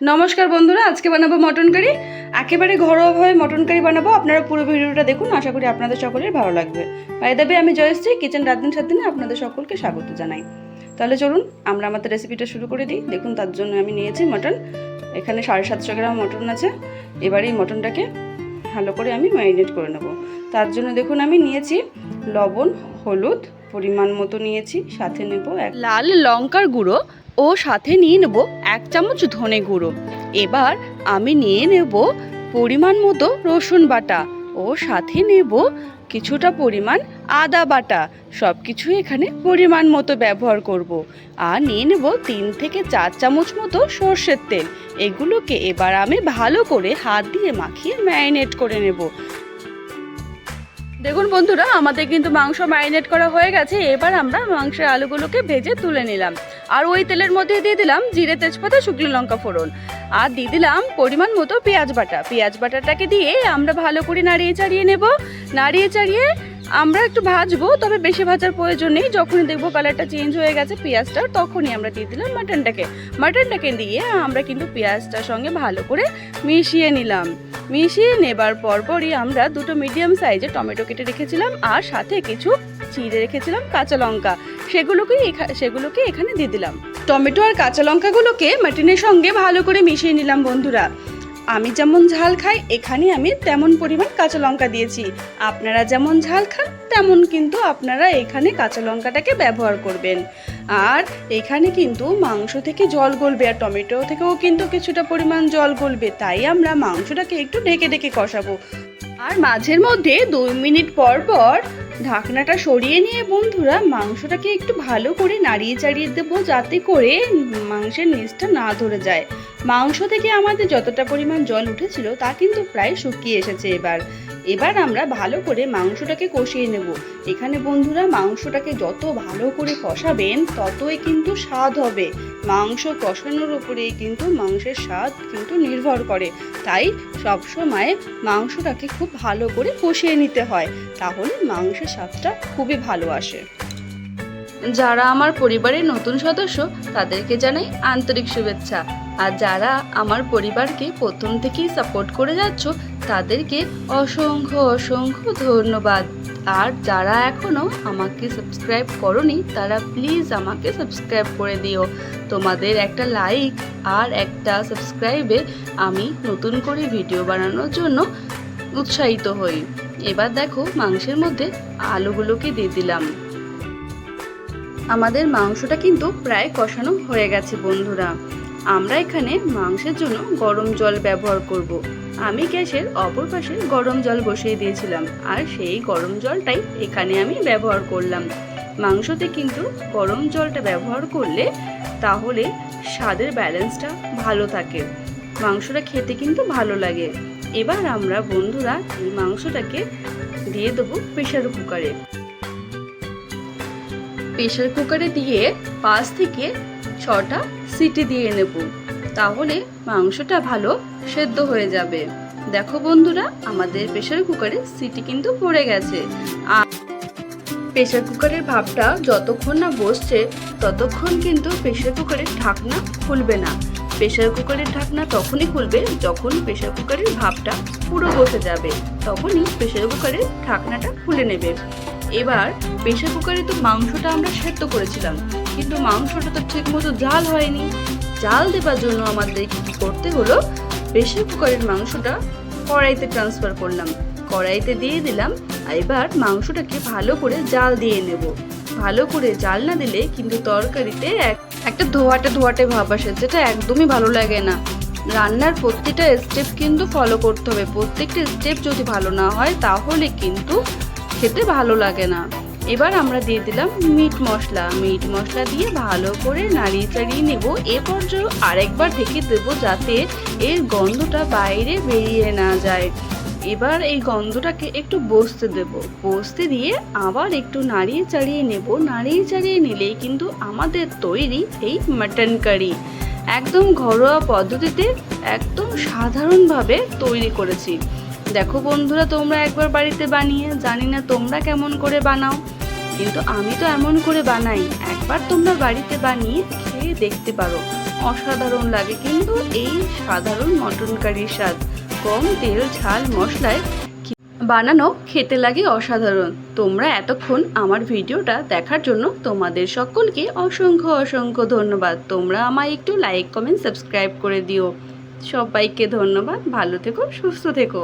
নমস্কার বন্ধুরা, আজকে বানাবো মটন কারি একেবারে ঘরোয়াভাবে মটন কারি বানাবো। আপনারা পুরো ভিডিওটা দেখুন, আশা করি আপনাদের সকলের ভালো লাগবে। বাই দেবে আমি জয়শ্রী কিচেন রাত দিন সাত দিনে আপনাদের সকলকে স্বাগত জানাই। তাহলে চলুন, আমরা আমাদের রেসিপিটা শুরু করে দিই। দেখুন, তার জন্য আমি নিয়েছি মটন। এখানে সাড়ে সাতশো গ্রাম মটন আছে। এবার এই মটনটাকে ভালো করে আমি ম্যারিনেট করে নেব। তার জন্য দেখুন, আমি নিয়েছি লবণ, হলুদ, পরিমাণ মতো নিয়েছি, সাথে নেব এক লাল লঙ্কার গুঁড়ো। ও সাথে নিয়ে নেব এক চামচ ধনে গুঁড়ো। এবার আমি নিয়ে নেব পরিমাণ মতো রসুন বাটা। ও সাথে নেব কিছুটা পরিমাণ আদা বাটা। সব কিছু এখানে পরিমাণ মতো ব্যবহার করব। আর নিয়ে নেব তিন থেকে চার চামচ মতো সর্ষের তেল। এগুলোকে এবার আমি ভালো করে হাত দিয়ে মাখিয়ে ম্যারিনেট করে নেব। দেখুন বন্ধুরা, আমাদের কিন্তু মাংস ম্যারিনেট করা হয়ে গেছে। এবার আমরা মাংসের আলুগুলোকে ভেজে তুলে নিলাম। আর ওই তেলের মধ্যে দিয়ে দিলাম জিরে তেজপাতা, শুকনো লঙ্কা ফোড়ন। আর দিয়ে দিলাম পরিমাণ মতো পেঁয়াজ বাটা। পেঁয়াজ বাটাটাকে দিয়ে আমরা ভালো করে নাড়িয়ে চাড়িয়ে নেব। নাড়িয়ে চাড়িয়ে আমরা একটু ভাজবো, তবে বেশি ভাজার প্রয়োজন নেই। যখনই দেখব কালারটা চেঞ্জ হয়ে গেছে পেঁয়াজটা তখনই আমরা দিয়ে দিলাম মাটনটাকে। মাটনটাকে দিয়ে আমরা কিন্তু পেঁয়াজটার সঙ্গে ভালো করে মিশিয়ে নিলাম। মিশিয়ে নেবার পরপরই আমরা দুটো মিডিয়াম সাইজে টমেটো কেটে রেখেছিলাম আর সাথে কিছু চিড়ে রেখেছিলাম কাঁচা লঙ্কা। সেগুলোকে সেগুলোকে এখানে দিয়ে দিলাম। টমেটো আর কাঁচা লঙ্কাগুলোকে মাটিনের সঙ্গে ভালো করে মিশিয়ে নিলাম বন্ধুরা। আমি যেমন ঝাল খাই, এখানে আমি তেমন পরিমাণ কাঁচা লঙ্কা দিয়েছি। আপনারা যেমন ঝাল খান, তেমন কিন্তু আপনারা এখানে কাঁচা লঙ্কাটাকে ব্যবহার করবেন। আর এখানে কিন্তু মাংস থেকে জল গলবে আর টমেটো থেকেও কিন্তু কিছুটা পরিমাণ জল গলবে, তাই আমরা মাংসটাকে একটু ঢেকে ঢেকে কষাবো। আর মাঝের মধ্যে দুই মিনিট পর পর ঢাকনাটা সরিয়ে নিয়ে বন্ধুরা মাংসটাকে একটু ভালো করে নাড়িয়ে চাড়িয়ে দেবো যাতে করে মাংসের নিচটা না ধরে যায়। মাংস থেকে আমাদের যতটা পরিমাণ জল উঠেছিল তা কিন্তু প্রায় শুকিয়ে এসেছে এবার। এবার আমরা ভালো করে মাংসটাকে কষিয়ে নেব। এখানে বন্ধুরা, মাংসটাকে যত ভালো করে কষাবেন, ততই কিন্তু স্বাদ হবে। মাংস কষানোর উপরেই কিন্তু মাংসের স্বাদ কিন্তু নির্ভর করে। তাই সবসময় মাংসটাকে খুব ভালো করে কষিয়ে নিতে হয়, তাহলে মাংসের স্বাদটা খুবই ভালো আসে। যারা আমার পরিবারের নতুন সদস্য, তাদেরকে জানাই আন্তরিক শুভেচ্ছা। আর যারা আমার পরিবারকে প্রথম থেকেই সাপোর্ট করে যাচ্ছ, তাদেরকে অসংখ্য অসংখ্য ধন্যবাদ। আর যারা এখনও আমাকে সাবস্ক্রাইব করনি, তারা প্লিজ আমাকে সাবস্ক্রাইব করে দিও। তোমাদের একটা লাইক আর একটা সাবস্ক্রাইবে আমি নতুন করে ভিডিও বানানোর জন্য উৎসাহিত হই। এবার দেখো মাংসের মধ্যে আলুগুলোকে দিয়ে দিলাম। আমাদের মাংসটা কিন্তু প্রায় কষানো হয়ে গেছে, বন্ধুরা। আমরা এখানে মাংসের জন্য গরম জল ব্যবহার করব। আমি গ্যাসের অপর পাশে গরম জল বসিয়ে দিয়েছিলাম, আর সেই গরম জলটাই এখানে আমি ব্যবহার করলাম। মাংসতে কিন্তু গরম জলটা ব্যবহার করলে তাহলে স্বাদের ব্যালেন্সটা ভালো থাকে। মাংসটা খেতে কিন্তু ভালো লাগে। এবার আমরা, বন্ধুরা, এই মাংসটাকে দিয়ে দেবো প্রেশার কুকারে। প্রেশার কুকারে দিয়ে পাঁচ থেকে ছটা সিটি দিয়ে নেব। তাহলে মাংসটা ভালো সেদ্ধ হয়ে যাবে। দেখো বন্ধুরা, আমাদের প্রেশার কুকারে সিটি কিন্তু পড়ে গেছে। আর প্রেশার কুকারের ভাবটা যতক্ষণ না বসছে, ততক্ষণ কিন্তু প্রেশার কুকারের ঢাকনা খুলবে না। প্রেশার কুকারের ঢাকনা তখনই খুলবে যখন প্রেশার কুকারের ভাবটা পুরো বসে যাবে। তখনই প্রেশার কুকারের ঢাকনাটা খুলে নেবে। এবার প্রেশার কুকারে তো মাংসটা আমরা সেদ্ধ করেছিলাম, কিন্তু মাংসটা তো ঠিক মতো জাল হয়নি। জাল দেবার জন্য আমাদের কি করতে হলো? প্রেশার কুকারের মাংসটা কড়াইতে ট্রান্সফার করলাম। কড়াইতে দিয়ে দিলাম, আর এবার মাংসটাকে ভালো করে জাল দিয়ে নেব। ভালো করে জাল না দিলে কিন্তু তরকারিতে এক, একটা ধোয়াটে ধোয়াটে ভাব আসে, যেটা একদমই ভালো লাগে না। রান্নার প্রত্যেকটা স্টেপ কিন্তু ফলো করতে হবে। প্রত্যেকটা স্টেপ যদি ভালো না হয়, তাহলে কিন্তু খেতে ভালো লাগে না। এবার আমরা দিয়ে দিলাম মিট মশলা। মিট মশলা দিয়ে ভালো করে নাড়িয়ে চাড়িয়ে নেব। এ পর্যায়ে আরেকবার ঢেকে দেবো যাতে এর গন্ধটা বাইরে বেরিয়ে না যায়। এবার এই গন্ধটাকে একটু বসতে দেব। বসতে দিয়ে আবার একটু নাড়িয়ে চাড়িয়ে নেব। নাড়িয়ে চাড়িয়ে নিলেই কিন্তু আমাদের তৈরি এই মাটন কারি একদম ঘরোয়া পদ্ধতিতে একদম সাধারণভাবে তৈরি করেছি। দেখো বন্ধুরা, তোমরা একবার বাড়িতে বানিয়ে, জানি না তোমরা কেমন করে বানাও, কিন্তু আমি তো এমন করে বানাই, একবার তোমরা বাড়িতে বানিয়ে খেয়ে দেখতে পারো। অসাধারণ লাগে কিন্তু এই সাধারণ মটন কারির স্বাদ। কম তেল, ঝাল, মশলায় বানানো খেতে লাগে অসাধারণ। তোমরা এতক্ষণ আমার ভিডিওটা দেখার জন্য তোমাদের সকলকে অসংখ্য অসংখ্য ধন্যবাদ। তোমরা আমায় একটু লাইক কমেন্ট সাবস্ক্রাইব করে দিও। সবাইকে ধন্যবাদ। ভালো থেকো, সুস্থ থেকো।